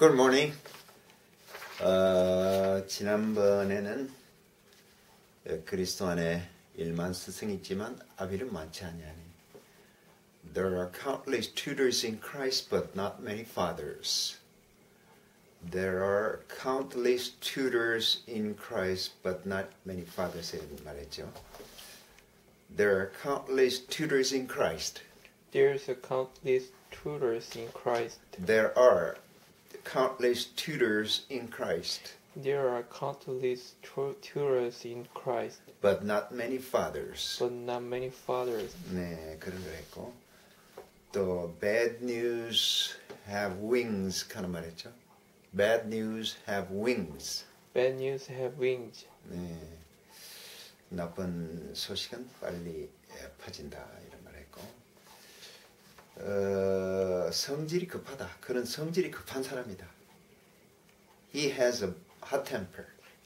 Good morning. 어, 지난번에는 그리스도 안에 일만 스승이 있지만 아비는 많지 아니하니. There are countless tutors in Christ, but not many fathers. There are countless tutors in Christ, but not many fathers. 이런 말했죠. There are countless tutors in Christ. There's a countless tutors in Christ. There are countless tutors in Christ, There are countless tu- tutors in Christ, but not many fathers. but not many fathers. 네, 그런 걸 했고 또 bad news have wings 하는 말 했죠. Bad news have wings. Bad news have wings. 네, 나쁜 소식은 빨리 예, 퍼진다 이런 말 했고 어, 성질이 급하다. 그는 성질이 급한 사람이다. He has a hot temper.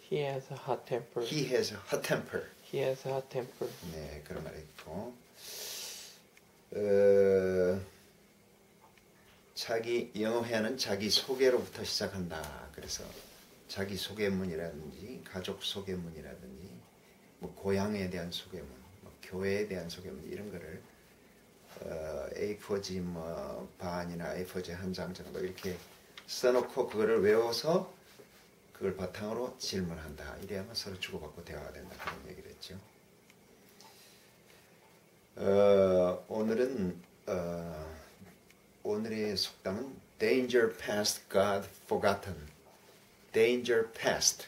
He has a hot temper. He has a hot temper. He has a hot temper. 네, 그런 말이 있고, 어, 자기 영어 회화는 자기 소개로부터 시작한다. 그래서 자기 소개문이라든지 가족 소개문이라든지 뭐 고향에 대한 소개문, 뭐 교회에 대한 소개문 이런 거를 어, A4지 뭐 반이나 A4지 한 장 정도 이렇게 써놓고 그거를 외워서 그걸 바탕으로 질문한다. 이래야만 서로 주고받고 대화가 된다. 그런 얘기를 했죠. 어, 오늘은 어, 오늘의 속담은 Danger past, God forgotten. Danger past,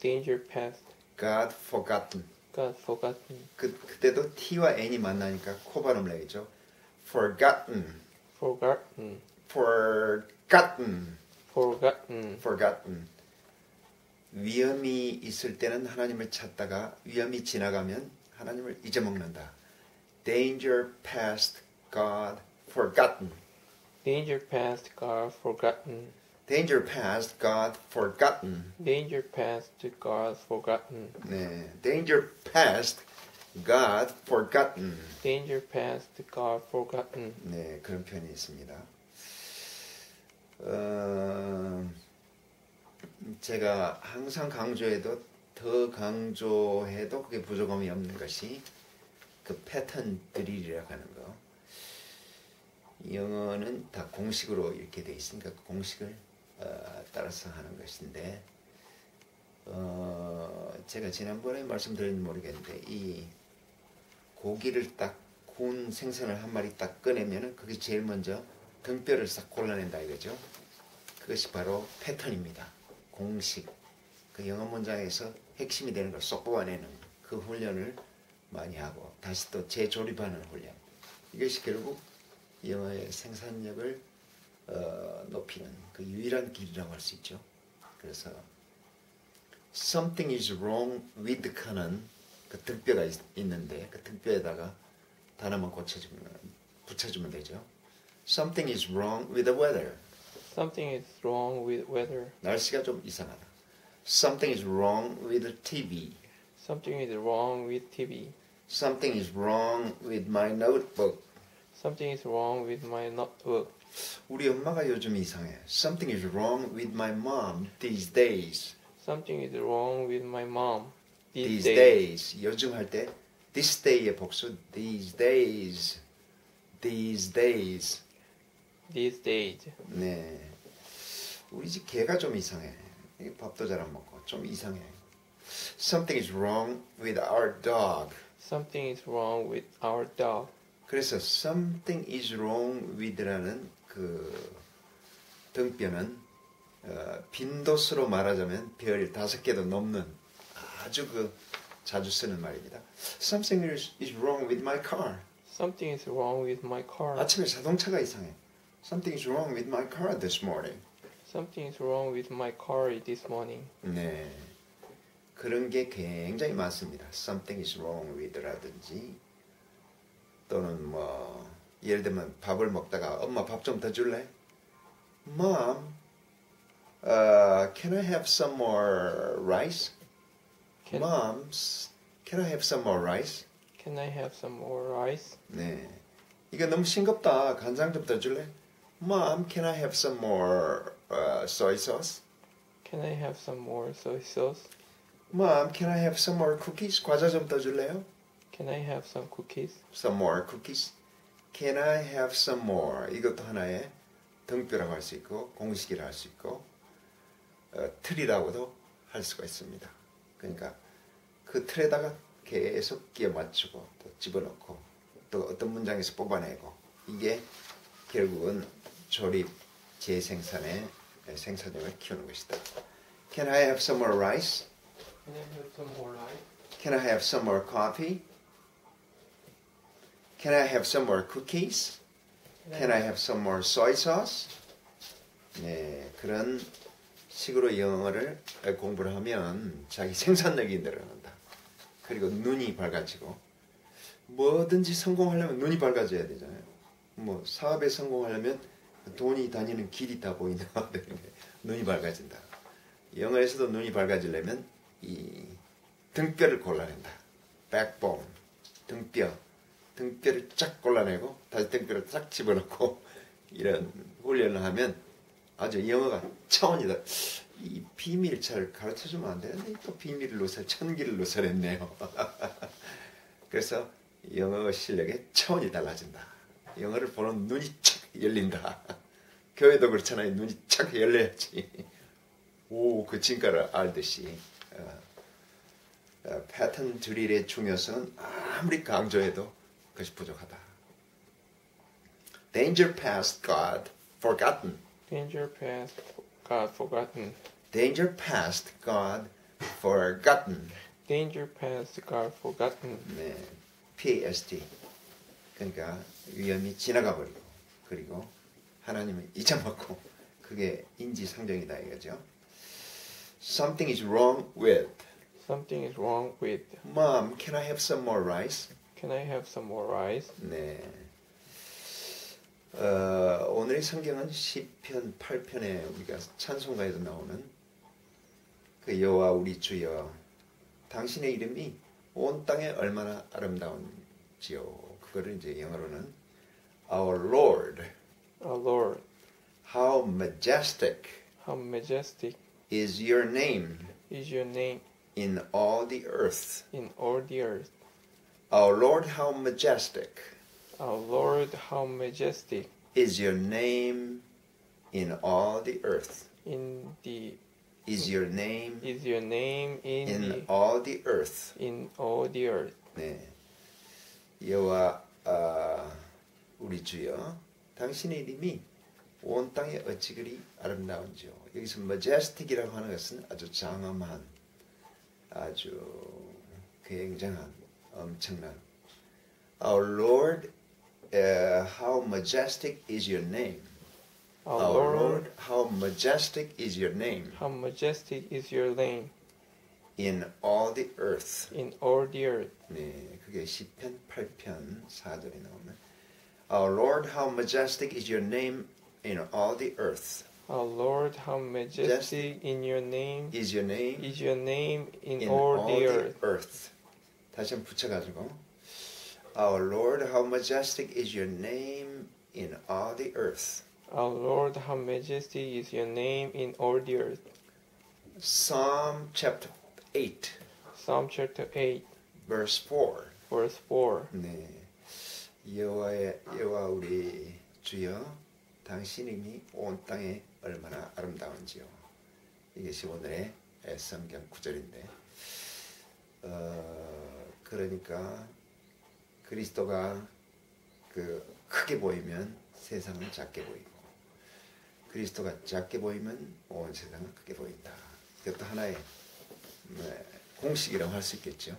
Danger past. God forgotten. God forgotten. 그 그때도 T와 N이 만나니까 코 발음을 해야죠. Forgotten, Forgotten. forgotten, Forgotten. forgotten. 위험이 있을 때는 하나님을 찾다가 위험이 지나가면 하나님을 잊어먹는다. Danger past, God forgotten. Danger past. God forgotten. Danger past, God forgotten. Danger past. God forgotten. 네, danger past, God forgotten. Danger past. God forgotten. 네, 그런 표현이 있습니다. 어, 제가 항상 강조해도 더 강조해도 그게 부족함이 없는 것이 그 패턴 드릴이라고 하는 거. 영어는 다 공식으로 이렇게 돼 있으니까 그 공식을 어, 따라서 하는 것인데 어, 제가 지난번에 말씀드렸는지 모르겠는데 이 고기를 딱 구운 생선을 한 마리 딱 꺼내면은 그게 제일 먼저 등뼈를 싹 골라낸다 이거죠. 그것이 바로 패턴입니다. 공식. 그 영어 문장에서 핵심이 되는 걸 쏙 뽑아내는 그 훈련을 많이 하고 다시 또 재조립하는 훈련. 이것이 결국 영어의 생산력을 어, 높이는 그 유일한 길이라고 할 수 있죠. 그래서 something is wrong with 칸은 그 등뼈가 있, 있는데 그 등뼈에다가 단어만 고쳐주면 붙여주면 되죠. Something is wrong with the weather. Something is wrong with weather. 날씨가 좀 이상하다. Something is wrong with the TV. Something is wrong with TV. Something is wrong with my notebook. Something is wrong with my notebook. 우리 엄마가 요즘 이상해. Something is wrong with my mom these days. Something is wrong with my mom. These days. days. 요즘 할때 this day의 복수 these days. These days. These days. 네. 우리 집 개가 좀 이상해. 밥도 잘 안 먹고 좀 이상해. Something is wrong with our dog. Something is wrong with our dog. 그래서 something is wrong with라는 그 등뼈는 어, 빈도수로 말하자면 별 다섯 개도 넘는 아주 그 자주 쓰는 말입니다. Something is, is wrong with my car. Something is wrong with my car. 아침에 자동차가 이상해. Something is wrong with my car this morning. Something is wrong with my car this morning. 네. 그런 게 굉장히 많습니다. Something is wrong with라든지 또는 뭐 예를 들면 밥을 먹다가 엄마 밥 좀 더 줄래? Mom, uh, can I have some more rice? Can, Mom, can I have some more rice? can I have some more rice? 네. 이거 너무 싱겁다. 간장 좀 더 줄래? Mom, can I have some more uh, soy sauce? Can I have some more soy sauce? Mom, can I have some more cookies? 과자 좀 더 줄래요? Can I have some cookies? Some more cookies? Can I have some more? 이것도 하나의 등뼈라고 할 수 있고 공식이라 할 수 있고 어, 틀이라고도 할 수가 있습니다. 그러니까 그 틀에다가 계속 끼워 맞추고 또 집어넣고 또 어떤 문장에서 뽑아내고 이게 결국은 조립 재생산의 생산력을 키우는 것이다. Can I have some more rice? Can I have some more rice? Can I have some more coffee? Can I have some more cookies? Can I have some more soy sauce? 네, 그런 식으로 영어를 공부를 하면 자기 생산력이 늘어난다. 그리고 눈이 밝아지고 뭐든지 성공하려면 눈이 밝아져야 되잖아요. 뭐 사업에 성공하려면 돈이 다니는 길이 다 보인다. 눈이 밝아진다. 영어에서도 눈이 밝아지려면 이 등뼈를 골라낸다. backbone, 등뼈, 등뼈를 쫙 골라내고 다시 등뼈를 쫙 집어넣고 이런 훈련을 하면 아주 영어가 차원이다. 이 비밀 잘 가르쳐주면 안 되는데 또 비밀을 놓서 천기를 놓서냈네요. 그래서 영어 실력의 차원이 달라진다. 영어를 보는 눈이 착 열린다. 교회도 그렇잖아요. 눈이 착 열려야지. 오, 그 진가를 알듯이. 어, 어, 패턴 드릴의 중요성은 아무리 강조해도 그것이 부족하다. Danger past, God forgotten. Danger past, God forgotten. Danger past, God forgotten. Danger past, God forgotten. 네, PASD. 그러니까 위험이 지나가 버리고 그리고 하나님을 잊어먹고 그게 인지상정이다 이거죠. Something is wrong with. Something is wrong with. Mom, can I have some more rice? Can I have some more rice? 네. 어, 오늘의 성경은 시편 8편에 우리가 찬송가에도 나오는 그 여호와 우리 주여 당신의 이름이 온 땅에 얼마나 아름다운지요. 그거를 이제 영어로는 Our Lord, Our Lord, how majestic how majestic is your name is your name in all the earth. in all the earth. Our Lord, how majestic Our Lord, how majestic is your name in all the earth. in the Is your name is your name in, in the all the earth. in all the earth. 네. 여호와 아, 우리 주여 당신의 이름이 온 땅에 어찌 그리 아름다운지요. 여기서 majestic이라고 하는 것은 아주 장엄한 아주 굉장한 엄청난 Our Lord uh, how majestic is your name. Our, Our Lord, Lord how majestic is your name how majestic is your name in all the earth. in all the earth. 네, 그게 시편 8편 4절에 나오는 Our Lord, how majestic is your name in all the earth. Our Lord, how majestic in your name Is your name is your name in, in all, all the the earth. earth. 다시 한번 붙여가지고 Our Lord, how majestic is your name in all the earth. Our Lord, how majestic is your name in all the earth. Psalm chapter 8, Psalm chapter 8, verse 4. verse 4. 네, 여호와의 여호와 우리 주여, 당신이 온 땅에 얼마나 아름다운지요. 이것이 오늘의 성경 구절인데, 어, 그러니까 그리스도가 그 크게 보이면 세상은 작게 보이고, 그리스도가 작게 보이면 온 세상은 크게 보인다. 이것도 하나의 네, 공식이라고 할 수 있겠죠.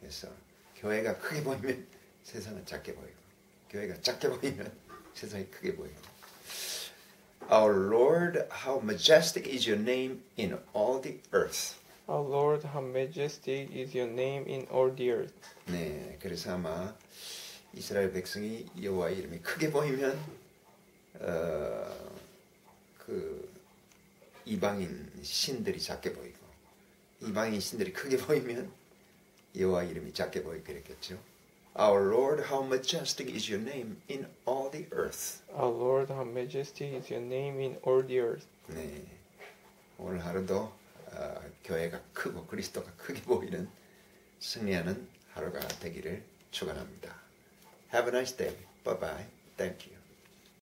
그래서 교회가 크게 보이면 세상은 작게 보이고 교회가 작게 보이면 세상이 크게 보이고 Our Lord, how majestic is your name in all the earth. Our Lord, how majestic is your name in all the earth. 네, 그래서 아마 이스라엘 백성이 여호와 이름이 크게 보이면 어, 그 이방인 신들이 작게 보이고 이방인 신들이 크게 보이면 여호와 이름이 작게 보이고 그랬겠죠. Our Lord, how majestic is your name in all the earth. Our Lord, how majestic is your name in all the earth. 네. 오늘 하루도 어, 교회가 크고 그리스도가 크게 보이는 승리하는 하루가 되기를 축원합니다. Have a nice day. Bye bye. Thank you.